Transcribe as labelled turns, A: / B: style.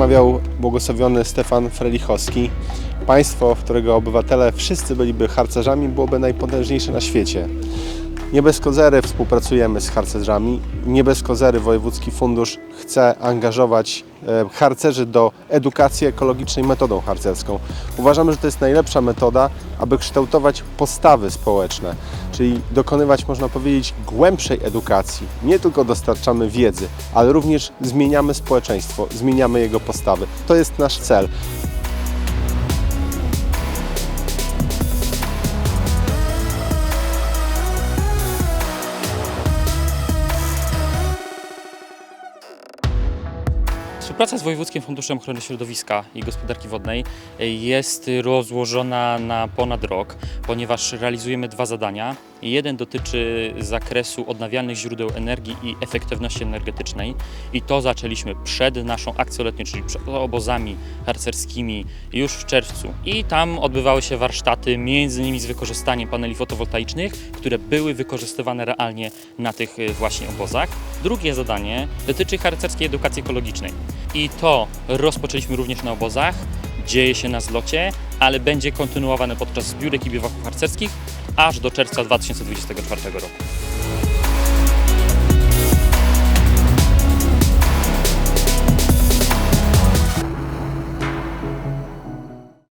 A: mawiał błogosławiony Stefan Frelichowski, państwo, którego obywatele wszyscy byliby harcerzami, byłoby najpotężniejsze na świecie. Nie bez kozery współpracujemy z harcerzami. Nie bez kozery Wojewódzki Fundusz chce angażować e, harcerzy do edukacji ekologicznej metodą harcerską. Uważamy, że to jest najlepsza metoda, aby kształtować postawy społeczne, czyli dokonywać, można powiedzieć, głębszej edukacji. Nie tylko dostarczamy wiedzy, ale również zmieniamy społeczeństwo, zmieniamy jego postawy. To jest nasz cel.
B: Współpraca z Wojewódzkim Funduszem Ochrony Środowiska i Gospodarki Wodnej jest rozłożona na ponad rok, ponieważ realizujemy dwa zadania. Jeden dotyczy zakresu odnawialnych źródeł energii i efektywności energetycznej i to zaczęliśmy przed naszą akcją letnią, czyli przed obozami harcerskimi już w czerwcu. I tam odbywały się warsztaty, między innymi z wykorzystaniem paneli fotowoltaicznych, które były wykorzystywane realnie na tych y, właśnie obozach. Drugie zadanie dotyczy harcerskiej edukacji ekologicznej. I to rozpoczęliśmy również na obozach. Dzieje się na zlocie, ale będzie kontynuowane podczas zbiórek i biwaków harcerskich aż do czerwca 2024 roku.